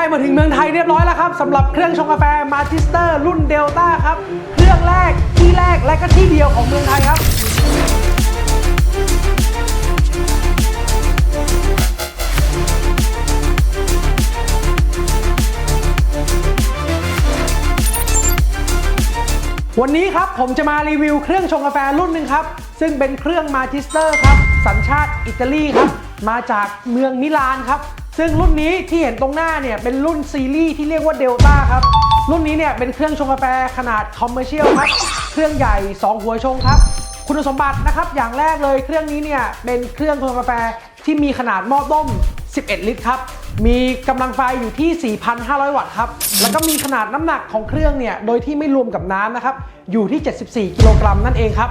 ได้มาถึงเมืองไทยเรียบร้อยแล้วครับสำหรับเครื่องชงกาแฟมาจิสเตอร์รุ่นเดลต้าครับ เครื่องแรกที่แรกและก็ที่เดียวของเมืองไทยครับวันนี้ครับผมจะมารีวิวเครื่องชงกาแฟรุ่นหนึ่งครับ ซึ่งเป็นเครื่องมาจิสเตอร์ครับ สัญชาติอิตาลีครับ มาจากเมืองมิลานครับ ซึ่งรุ่นนี้ที่เห็นตรงหน้าเนี่ยเป็นรุ่นซีรีส์ที่เรียกว่าเดลต้าครับ รุ่นนี้เนี่ยเป็นเครื่องชงกาแฟขนาดคอมเมอร์เชียลครับ เครื่องใหญ่ 2 หัวชงครับ คุณสมบัตินะครับอย่างแรกเลยเครื่องนี้เนี่ยเป็นเครื่องชงกาแฟที่มีขนาดหม้อต้ม 11 ลิตรครับ มีกำลังไฟอยู่ที่ 4,500 วัตต์ครับ แล้วก็มีขนาดน้ำหนักของเครื่องเนี่ยโดยที่ไม่รวมกับน้ำนะครับ อยู่ที่ 74 กิโลกรัมนั่นเองครับ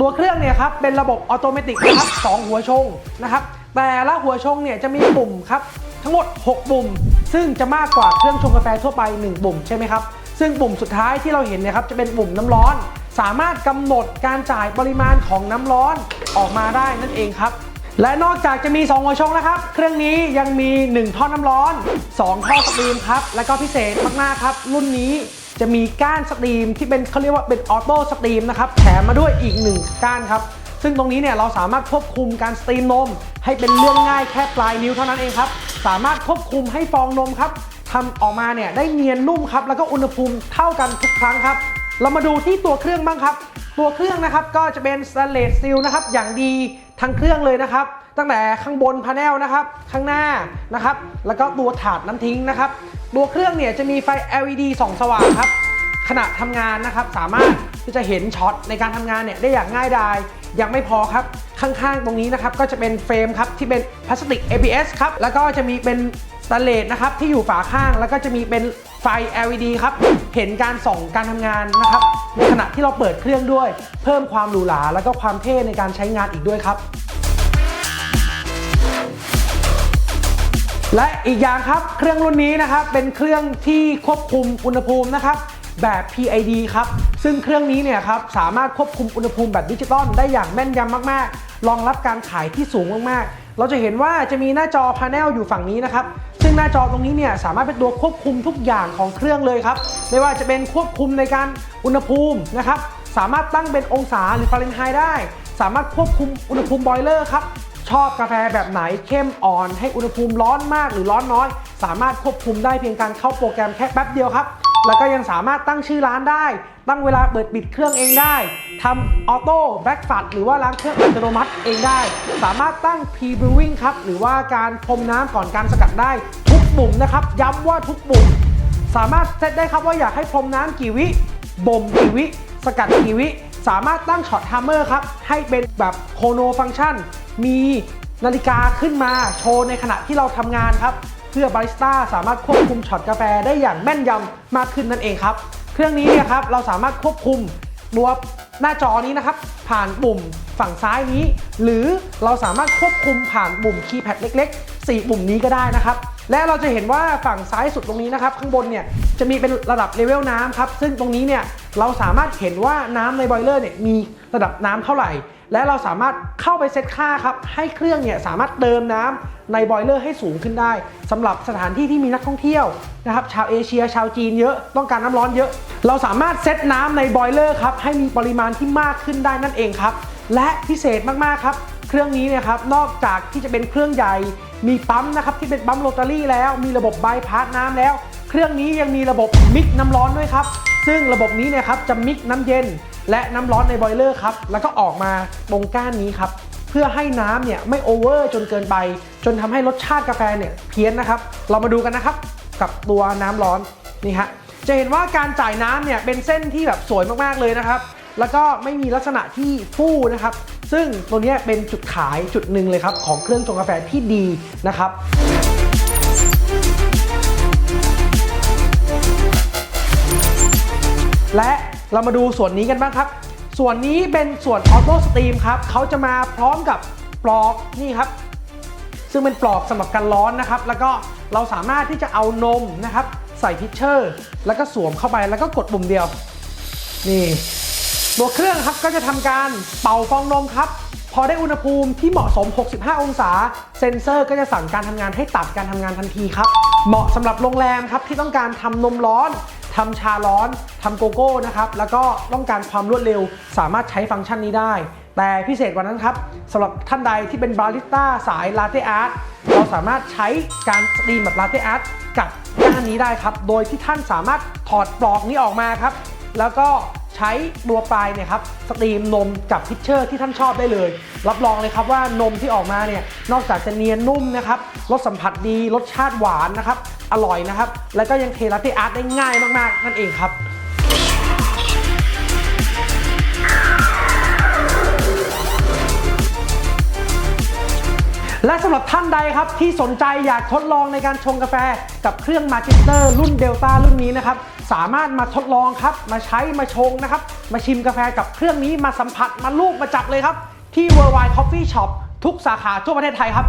ตัวเครื่องเนี่ยครับเป็นระบบออโตเมติกนะครับ 2 หัวชงนะครับ แต่ละหัวชงเนี่ยจะมีปุ่มครับทั้งหมด 6 ปุ่ม ซึ่งจะมากกว่าเครื่องชงกาแฟทั่วไป 1 ปุ่มใช่ไหมครับ ซึ่งปุ่มสุดท้ายที่เราเห็นนี่ยครับจะเป็นปุ่มน้ำร้อน สามารถกำหนดการจ่ายปริมาณของน้ำร้อนออกมาได้นั่นเองครับ และนอกจากจะมี 2 หัวชงนะครับ เครื่องนี้ยังมี 1 ท่อน้ำร้อน 2 ท่อสตรีมครับ และก็พิเศษมากๆครับ รุ่นนี้จะมีก้านสตรีมที่เป็นเขาเรียกว่าเป็นออโต้สตรีมนะครับแถมมาด้วยอีก 1 ก้านครับ ซึ่งตรงนี้เนี่ยเราสามารถควบคุมการสตรีมนม ให้เป็นเรื่องง่ายแค่ปลายนิ้วเท่านั้นเองครับ สามารถควบคุมให้ฟองนมครับทำออกมาเนี่ยได้เนียนนุ่มครับแล้วก็อุณหภูมิเท่ากันทุกครั้งครับ เรามาดูที่ตัวเครื่องบ้างครับ ตัวเครื่องนะครับก็จะเป็นสแตนเลสซีลนะครับอย่างดีทั้งเครื่องเลยนะครับ ตั้งแต่ข้างบนพาเนลนะครับ ข้างหน้านะครับ แล้วก็ตัวถาดน้ำทิ้งนะครับ ตัวเครื่องเนี่ยจะมีไฟ LED ส่องสว่างครับขณะทำงานนะครับสามารถที่จะเห็นช็อตในการทำงานเนี่ยได้อย่างง่ายดาย ยังไม่พอครับ ข้างๆ ตรงนี้นะครับ ก็จะเป็นเฟรมครับ ที่เป็นพลาสติก ABS ครับ แล้วก็จะมีเป็นสแตนเลสนะครับ ที่อยู่ฝาข้างแล้วก็จะมีเป็นไฟ LED ครับ เห็นการส่องการทำงานนะครับในขณะที่เราเปิดเครื่องด้วย เพิ่มความหรูหราแล้วก็ความเท่ในการใช้งานอีกด้วยครับ และอีกอย่างครับเครื่องรุ่นนี้นะครับเป็นเครื่องที่ควบคุมอุณหภูมินะครับ แบบ PID ครับ ซึ่งเครื่องนี้เนี่ยครับสามารถควบคุมอุณหภูมิแบบดิจิตอลได้อย่างแม่นยำมากๆ รองรับการขายที่สูงมากๆ เราจะเห็นว่าจะมีหน้าจอพาเนลอยู่ฝั่งนี้นะครับ ซึ่งหน้าจอตรงนี้เนี่ยสามารถเป็นตัวควบคุมทุกอย่างของเครื่องเลยครับ ไม่ว่าจะเป็นควบคุมในการอุณหภูมินะครับ สามารถตั้งเป็นองศาหรือฟาเรนไฮต์ได้ สามารถควบคุมอุณหภูมิบอยเลอร์ครับชอบกาแฟแบบไหนเข้มอ่อน ให้อุณหภูมิร้อนมากหรือร้อนน้อย สามารถควบคุมได้เพียงการเข้าโปรแกรมแค่แป๊บเดียวครับ แล้วก็ยังสามารถตั้งชื่อร้านได้ ตั้งเวลาเปิดปิดเครื่องเองได้ทำออโต้แบ็กฟัดหรือว่าล้างเครื่องอัตโนมัติเองได้ สามารถตั้ง pre brewing ครับ หรือว่าการพรมน้ำก่อนการสกัดได้ ทุกปุ่มนะครับ ย้ำว่าทุกปุ่ม สามารถเซตได้ครับว่าอยากให้พรมน้ำกี่วิบ่มกี่วิ สกัดกี่วิ สามารถตั้งช็อตไทม์เมอร์ครับ ให้เป็นแบบโคโนฟัง c t ชัน มี นาฬิกาขึ้นมาโชว์ในขณะที่เราทำงานครับ เพื่อบาริสต้าสามารถควบคุมช็อตกาแฟได้อย่างแม่นยำมากขึ้นนั่นเองครับ เครื่องนี้เนี่ยครับเราสามารถควบคุมตัวหน้าจอนี้นะครับ ผ่านปุ่มฝั่งซ้ายนี้ หรือเราสามารถควบคุมผ่านปุ่มคีย์แพดเล็กๆ 4 ปุ่มนี้ก็ได้นะครับ และเราจะเห็นว่าฝั่งซ้ายสุดตรงนี้นะครับ ข้างบนเนี่ยจะมีเป็นระดับเลเวลน้ำครับซึ่งตรงนี้เนี่ยเราสามารถเห็นว่าน้ำในบอยเลอร์เนี่ยมีระดับน้ำเท่าไหร่ และเราสามารถเข้าไปเซตค่าครับให้เครื่องเนี่ยสามารถเติมน้ำในบอยเลอร์ให้สูงขึ้นได้สำหรับสถานที่ที่มีนักท่องเที่ยวนะครับชาวเอเชียชาวจีนเยอะต้องการน้ำร้อนเยอะ เราสามารถเซตน้ำในบอยเลอร์ครับให้มีปริมาณที่มากขึ้นได้นั่นเองครับและพิเศษมากๆครับ เครื่องนี้เนี่ยครับนอกจากที่จะเป็นเครื่องใหญ่ มีปั๊มนะครับที่เป็นปั๊มโรตารี่แล้ว มีระบบบายพาสน้ำแล้ว เครื่องนี้ยังมีระบบมิกน้ำร้อนด้วยครับ ซึ่งระบบนี้เนี่ยครับจะมิกน้ำเย็น และน้ำร้อนในบอยเลอร์ครับ แล้วก็ออกมาตรงก้านนี้ครับ เพื่อให้น้ำเนี่ยไม่โอเวอร์จนเกินไป จนทำให้รสชาติกาแฟเนี่ยเพี้ยนนะครับ เรามาดูกันนะครับกับตัวน้ำร้อนนี่ฮะจะเห็นว่าการจ่ายน้ำเนี่ยเป็นเส้นที่แบบสวยมากๆเลยนะครับ แล้วก็ไม่มีลักษณะที่ฟู่นะครับ ซึ่งตัวนี้เป็นจุดขายจุดหนึ่งเลยครับ ของเครื่องชงกาแฟที่ดีนะครับและเรามาดูส่วนนี้กันบ้างครับ ส่วนนี้เป็นส่วนออโต้สตรีมครับเขาจะมาพร้อมกับปลอกนี่ครับ ซึ่งเป็นปลอกสำหรับกันร้อนนะครับ แล้วก็เราสามารถที่จะเอานมนะครับ ใส่พิชเชอร์ แล้วก็สวมเข้าไปแล้วก็กดปุ่มเดียว นี่ ตัวเครื่องครับก็จะทำการเป่าฟองนมครับ พอได้อุณหภูมิที่เหมาะสม 65 องศา เซ็นเซอร์ก็จะสั่งการทำงานให้ตัดการทำงานทันทีครับ เหมาะสำหรับโรงแรมครับที่ต้องการทำนมร้อนทำชาร้อนทำโกโก้นะครับแล้วก็ต้องการความรวดเร็วสามารถใช้ฟังก์ชันนี้ได้ แต่พิเศษกว่านั้นครับสำหรับท่านใดที่เป็นบาริสต้าสายลาเต้อาร์ตเราสามารถใช้การสตรีมแบบลาเต้อาร์ตกับก้านนี้ได้ครับ โดยที่ท่านสามารถถอดปลอกนี้ออกมาครับ แล้วก็ ใช้ตัวปลายเนี่ยครับสตรีมนมกับพิชเชอร์ที่ท่านชอบได้เลย รับรองเลยครับว่านมที่ออกมาเนี่ยนอกจากจะเนียนนุ่มนะครับรสสัมผัสดีรสชาติหวานนะครับอร่อยนะครับแล้วก็ยังเทลาเต้อาร์ตได้ง่ายมากๆนั่นเองครับ และสำหรับท่านใดครับที่สนใจอยากทดลองในการชงกาแฟกับเครื่องมาจิสเตอร์รุ่นเดลต้ารุ่นนี้นะครับสามารถมาทดลองครับมาใช้มาชงนะครับมาชิมกาแฟกับเครื่องนี้มาสัมผัสมาลูบมาจับเลยครับที่ Worldwide Coffee Shop ทุกสาขาทั่วประเทศไทยครับ